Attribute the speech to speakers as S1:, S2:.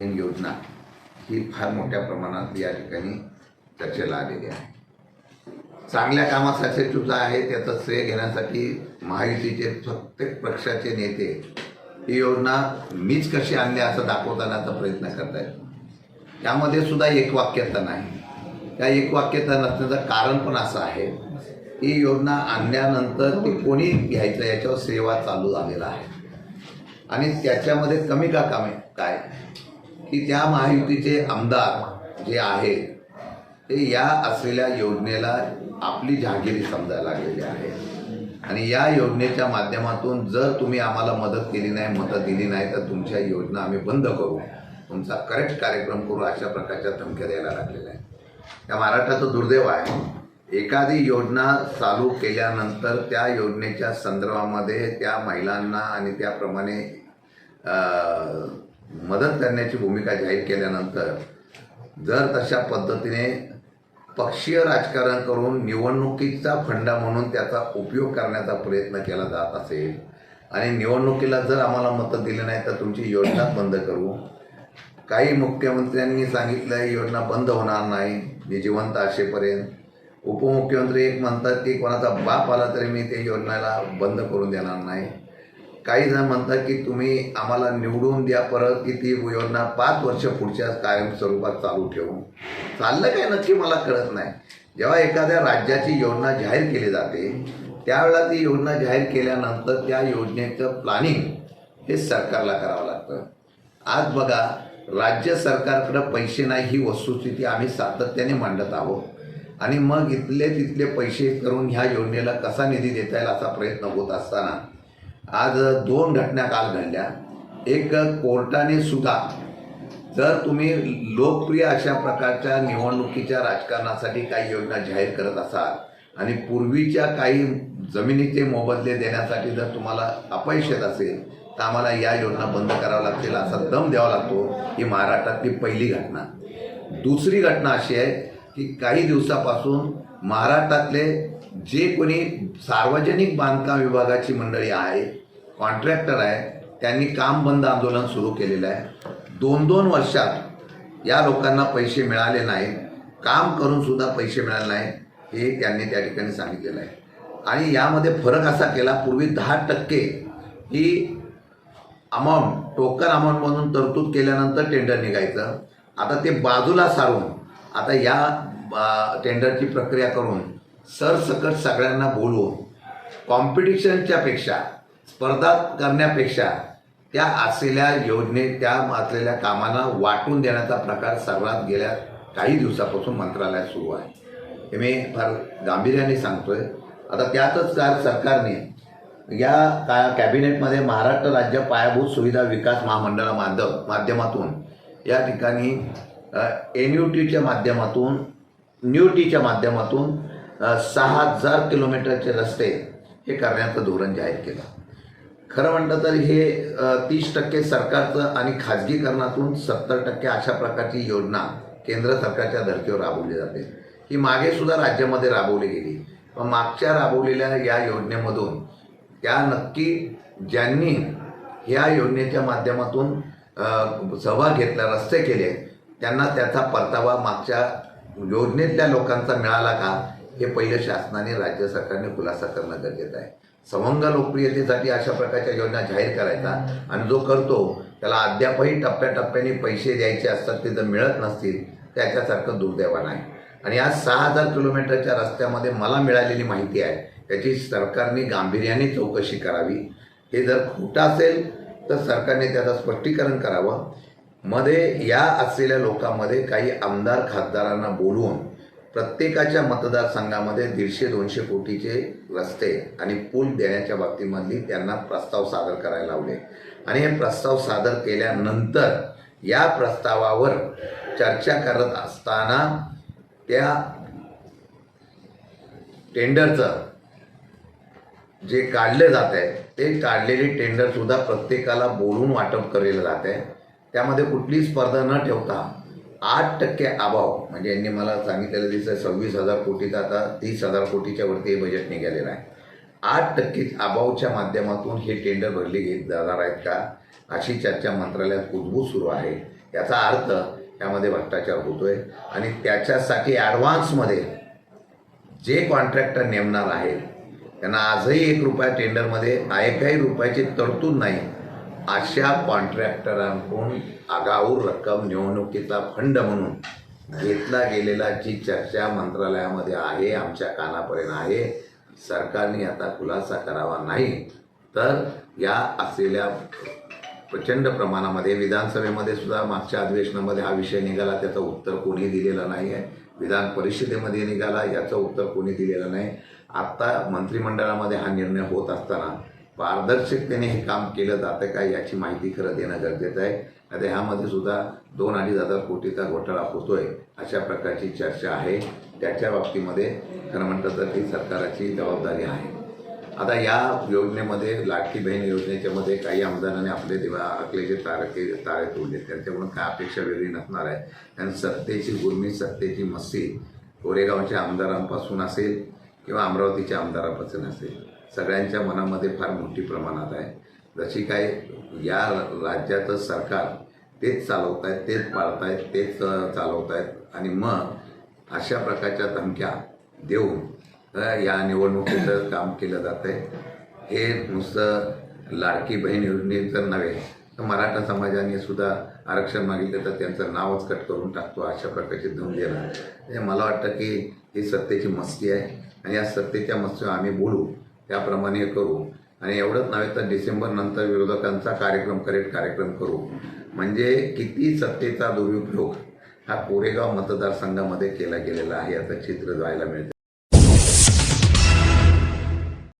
S1: योजना ही फार मोठ्या प्रमाणात या ठिकाणी चर्चेला आलेली आहे. चांगल्या कामासाठी सुद्धा आहे त्याचं श्रेय घेण्यासाठी महायुतीचे प्रत्येक पक्षाचे नेते ही योजना मीच कशी आणली असं दाखवतानाचा प्रयत्न करत आहेत त्यामध्ये सुद्धा एकवाक्यता नाही. त्या एकवाक्यता नसण्याचं कारण पण असं आहे ही योजना आणल्यानंतर ती कोणी घ्यायचं याच्यावर सेवा चालू झालेला आहे. आणि त्याच्यामध्ये कमी का कामे काय? की त्या महायुतीचे आमदार जे आहेत ते या असलेल्या योजनेला आपली जहागिरी समजायला लागलेली आहे. आणि या योजनेच्या माध्यमातून जर तुम्ही आम्हाला मदत केली नाही मदत दिली नाही तर तुमच्या योजना आम्ही बंद करू. तुमचा करेक्ट कार्यक्रम करू अशा प्रकारच्या धमक्या द्यायला लागलेल्या आहेत. त्या महाराष्ट्राचं दुर्दैव आहे. एखादी योजना चालू केल्यानंतर त्या योजनेच्या संदर्भामध्ये त्या महिलांना आणि त्याप्रमाणे मदत करण्याची भूमिका जाहीर केल्यानंतर जर तशा पद्धतीने पक्षीय राजकारण करून निवडणुकीचा फंडा म्हणून त्याचा उपयोग करण्याचा प्रयत्न केला जात असेल आणि निवडणुकीला जर आम्हाला मतं दिली नाही तर तुमची योजना बंद करू. काही मुख्यमंत्र्यांनी सांगितलं योजना बंद होणार नाही. मी जिवंत असेपर्यंत. उपमुख्यमंत्री एक म्हणतात की कोणाचा बाप आला तरी मी ते योजनेला बंद करून देणार नाही. काही जण म्हणतात की तुम्ही आम्हाला निवडून द्या परत की ती योजना पाच वर्ष पुढच्या कायम स्वरूपात चालू ठेवू चाललं काय नक्की मला कळत नाही. जेव्हा एखाद्या राज्याची योजना जाहीर केली जाते त्यावेळेला ती योजना जाहीर केल्यानंतर त्या योजनेचं प्लॅनिंग हे सरकारला करावं लागतं. आज बघा राज्य सरकारकडं पैसे नाही ही वस्तुस्थिती आम्ही सातत्याने मांडत आहोत. आणि मग इथले तिथले पैसे करून ह्या योजनेला कसा निधी देता येईल असा प्रयत्न होत असताना आज दोन घटना काल घडल्या. एक कोर्टाने सुद्धा जर तुम्ही लोकप्रिय अशा प्रकारच्या निवडणुकीच्या राजकारणासाठी काही योजना जाहीर करत असाल आणि पूर्वीच्या काही जमिनीचे मोबदले देण्यासाठी जर तुम्हाला अपयश येत असेल तर आम्हाला या योजना बंद कराव्या लागतील असा दम द्यावा लागतो. ही महाराष्ट्रातली पहिली घटना. दुसरी घटना अशी आहे की काही दिवसापासून महाराष्ट्रातले जे कोणी सार्वजनिक बांधकाम विभागाची मंडळी आहे कॉन्ट्रॅक्टर आहे त्यांनी काम बंद आंदोलन सुरू केलेलं आहे. दोन दोन वर्षात या लोकांना पैसे मिळाले नाहीत. काम करून सुद्धा पैसे मिळाले नाही हे त्यांनी त्या ठिकाणी सांगितलेलं आहे. आणि यामध्ये फरक असा केला पूर्वी दहा टक्के ही अमाऊंट टोकन अमाऊंटमधून तरतूद केल्यानंतर टेंडर निघायचं. आता ते बाजूला सारून आता या टेंडरची प्रक्रिया करून सरसकट सगळ्यांना बोलवून कॉम्पिटिशनच्या पेक्षा स्पर्धा करण्यापेक्षा त्या असलेल्या योजने त्या असलेल्या कामांना वाटून देण्याचा प्रकार सर्वात गेल्या काही दिवसापासून मंत्रालयात सुरू आहे. हे मी फार गांभीर्याने सांगतोय. आता त्यातच काय सरकारने या का कॅबिनेटमध्ये महाराष्ट्र राज्य पायाभूत सुविधा विकास महामंडळा माध्यम माध्यमातून या ठिकाणी एन यू टीच्या माध्यमातून न्यू टीच्या माध्यमातून सहा हजार किलोमीटरचे रस्ते हे करण्याचं धोरण जाहीर केलं. खरं म्हटलं तर हे तीस टक्के सरकारचं आणि खाजगीकरणातून सत्तर टक्के अशा प्रकारची योजना केंद्र सरकारच्या धर्तीवर राबवली जाते. ही मागे सुद्धा राज्यामध्ये राबवली गेली. पण मागच्या राबवलेल्या या योजनेमधून त्या नक्की ज्यांनी ह्या योजनेच्या माध्यमातून सहभाग घेतला रस्ते केले त्यांना त्याचा परतावा मागच्या योजनेतल्या लोकांचा मिळाला का हे पहिलं शासनाने राज्य सरकारने खुलासा करणं गरजेचं आहे. सवंग लोकप्रियतेसाठी अशा प्रकारच्या योजना जाहीर करायचा आणि जो करतो त्याला अद्यापही टप्प्याटप्प्याने पैसे द्यायचे असतात ते जर मिळत नसतील त्याच्यासारखं दुर्दैव नाही आणि आज सहा हजार किलोमीटरच्या रस्त्यामध्ये मला मिळालेली माहिती आहे त्याची सरकारने गांभीर्याने चौकशी करावी. हे जर खोटं असेल तर सरकारने त्याचं स्पष्टीकरण करावं. मध्ये या असलेल्या लोकांमध्ये काही आमदार खासदारांना बोलवून प्रत्येकाच्या मतदारसंघामध्ये दीडशे दोनशे कोटीचे रस्ते आणि पूल देण्याच्या बाबतीमधली त्यांना प्रस्ताव सादर करायला लावले. आणि हे प्रस्ताव सादर केल्यानंतर या प्रस्तावावर चर्चा करत असताना त्या टेंडरचं जे काढले जात आहे ते काढलेले टेंडरसुद्धा प्रत्येकाला बोलून वाटप केलेलं जात आहे त्यामध्ये कुठलीही स्पर्धा न ठेवता आठ टक्के अभाव म्हणजे यांनी मला सांगितलेलं दिसतं सव्वीस हजार कोटीचा आता तीस हजार कोटीच्या वरती हे बजेट निघालेलं आहे. आठ टक्के अभावच्या माध्यमातून हे टेंडर भरले घेत जाणार आहेत का? अशी चर्चा मंत्रालयात कुजबूज सुरू आहे. याचा अर्थ त्यामध्ये भ्रष्टाचार होतोय आणि त्याच्यासाठी ॲडव्हान्समध्ये जे कॉन्ट्रॅक्टर नेमणार आहेत त्यांना आजही एक रुपया टेंडरमध्ये आय काही रुपयाची तरतूद नाही. अशा कॉन्ट्रॅक्टरांकडून आगाऊ रक्कम निवडणुकीचा फंड म्हणून घेतला गेलेला जी चर्चा मंत्रालयामध्ये आहे आमच्या कानापर्यंत आहे सरकारने आता खुलासा करावा नाही तर या असलेल्या प्रचंड प्रमाणामध्ये विधानसभेमध्ये सुद्धा मागच्या अधिवेशनामध्ये हा विषय निघाला त्याचं उत्तर कोणी दिलेलं नाही आहे. विधान परिषदेमध्ये निघाला याचं उत्तर कोणी दिलेलं नाही. आत्ता मंत्रिमंडळामध्ये हा निर्णय होत असताना पारदर्शकतेने हे काम केलं जातं का याची माहिती खरं देणं गरजेचं आहे. आता ह्यामध्ये सुद्धा दोन अडीच हजार कोटीचा घोटाळा होतोय अशा प्रकारची चर्चा आहे. त्याच्या बाबतीमध्ये खरं म्हटलं तर ही सरकाराची जबाबदारी आहे. आता या योजनेमध्ये लाडकी बहीण योजनेच्या मध्ये काही आमदारांनी आपले दिवा आपले जे तारके तारे तोडले त्यांच्याकडून काय अपेक्षा वेगळी नसणार आहे. कारण सत्तेची गुरमी सत्तेची मस्ती कोरेगावच्या आमदारांपासून असेल किंवा अमरावतीच्या आमदारापासून असेल. सगळ्यांच्या मनामध्ये फार मोठी प्रमाणात आहे. जशी काय या राज्याचं सरकार तेच चालवत आहेत तेच पाळत आहेत तेच चालवत आहेत आणि मग अशा प्रकारच्या धमक्या देऊन या निवडणुकीचं काम केलं जातं आहे हे नुसतं लाडकी बहीण योजनेचं नव्हे तर मराठा समाजाने सुद्धा आरक्षण मागितलं तर त्यांचं नावच कट करून टाकतो अशा प्रकारची धमकी म्हणजे मला वाटतं की ही सत्तेची मस्ती आहे आणि या सत्तेच्या मस्तीवर आम्ही बोलू. त्याप्रमाणे करू. आणि एवढंच नव्हे तर डिसेंबर नंतर विरोधकांचा कार्यक्रम करेट कार्यक्रम करू. म्हणजे किती सत्तेचा दुरुपयोग हा कोरेगाव मतदारसंघामध्ये केला गेलेला आहे याचं चित्र जायला मिळतं.